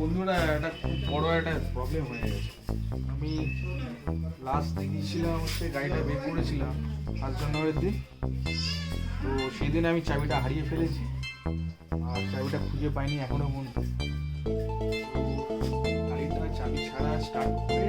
বন্ধুরা, একটা খুব বড় একটা প্রবলেম হয়ে গেছে। আমি লাস্ট গিয়েছিলাম হচ্ছে গাড়িটা বের করেছিলাম ফার্স্ট জানুয়ারির দিন। তো সেদিন আমি চাবিটা হারিয়ে ফেলেছি, আর চাবিটা খুঁজে পাইনি এখনও পর্যন্ত। গাড়িটা চাবি ছাড়া স্টার্ট করে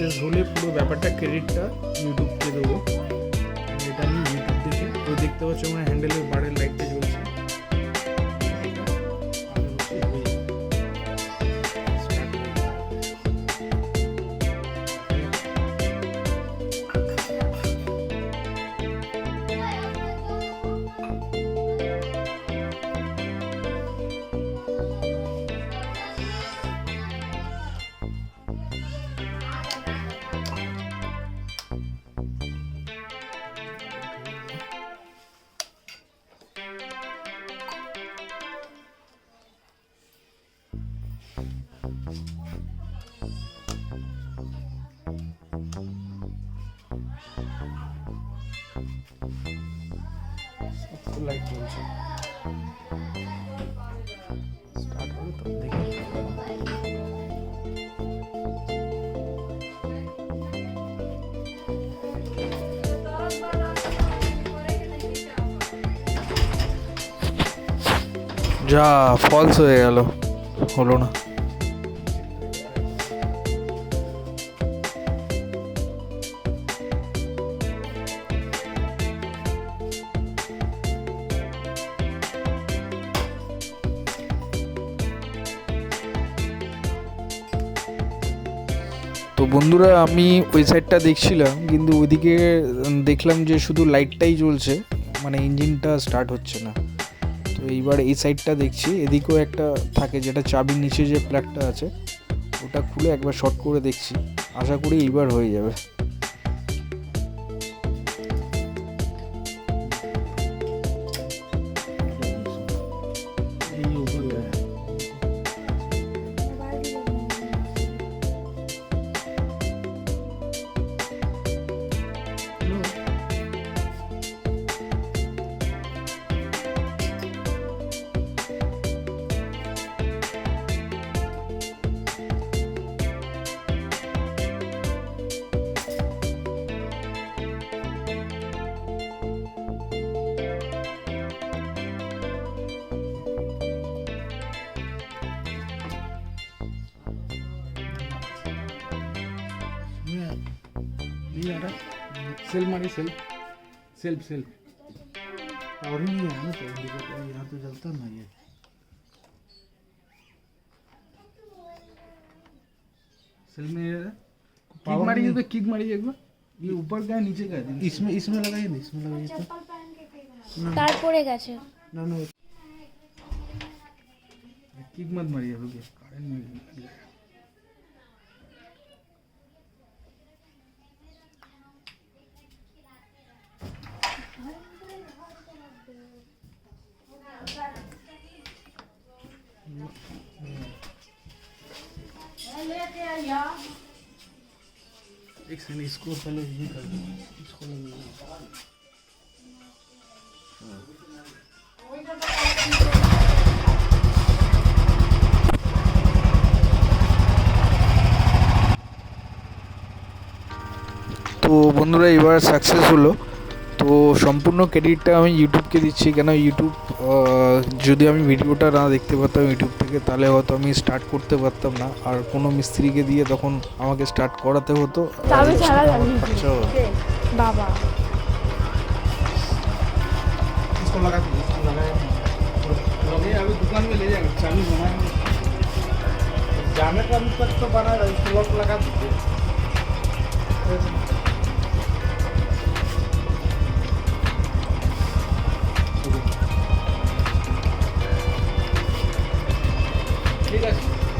সাকসেস হলে পুরো ব্যাপারটা ক্রেডিটটা ইউটিউবকে দেবো আর এটা আমি ইউটিউব থেকে তো দেখতে পাচ্ছ আমার হ্যান্ডেলের বারের লাইটটা জ্বলছে লাইট জ্বলছে স্টার্ট হবে তো দেখি যা ফলস হয়ে গেল হলো না তো বন্ধুরা, আমি ওই সাইডটা দেখছিলাম, কিন্তু ওইদিকে দেখলাম যে শুধু লাইটটাই জ্বলছে মানে ইঞ্জিনটা স্টার্ট হচ্ছে না। তো এইবার এই সাইডটা দেখছি, এদিকেও একটা থাকে যেটা চাবির নিচে যে প্লাগটা আছে, ওটা খুলে একবার শর্ট করে দেখছি। আশা করি এইবার হয়ে যাবে। ನೀರ ಸೆಲ್ ಮಾಡಿ ಸೆಲ್ ಸೆಲ್ಫ್ ಸೆಲ್ಫ್ ಅವ್ರಿಗೆ ಯಾವುದು ಜಲ್ತ सेल। में किक मारी तो किक मारी एक बार। ये ऊपर का नीचे का इसमें इसमें लगाइए ना इसमें लगाइए तो। तार पड़े गए ना ना। किक मत मारिए रुकिए कारण एक सेकंड इसको पहले ये कर दो इसको लगा তো বন্ধুরা এবার সাকসেস হলো তো সম্পূর্ণ ক্রেডিটটা আমি ইউটিউবকে দিচ্ছি কেন ইউটিউব আহ, যদি আমি ভিডিওটা না দেখতে পারতাম ইউটিউব থেকে তাহলে হয়তো আমি স্টার্ট করতে পারতাম না আর কোনো মিস্ত্রিকে দিয়ে তখন আমাকে স্টার্ট করাতে হতো আর তবে ছাড়া আমার জানি খরচাও হতো। বাবা इसको लगा दीजिए इसको लगाया अभी अभी दुकान में ले जाएंगे चाबी बनाएंगे जाने का अभी तक तो बना रहा है इसको लॉक लगा दीजिए ঠিক আছে।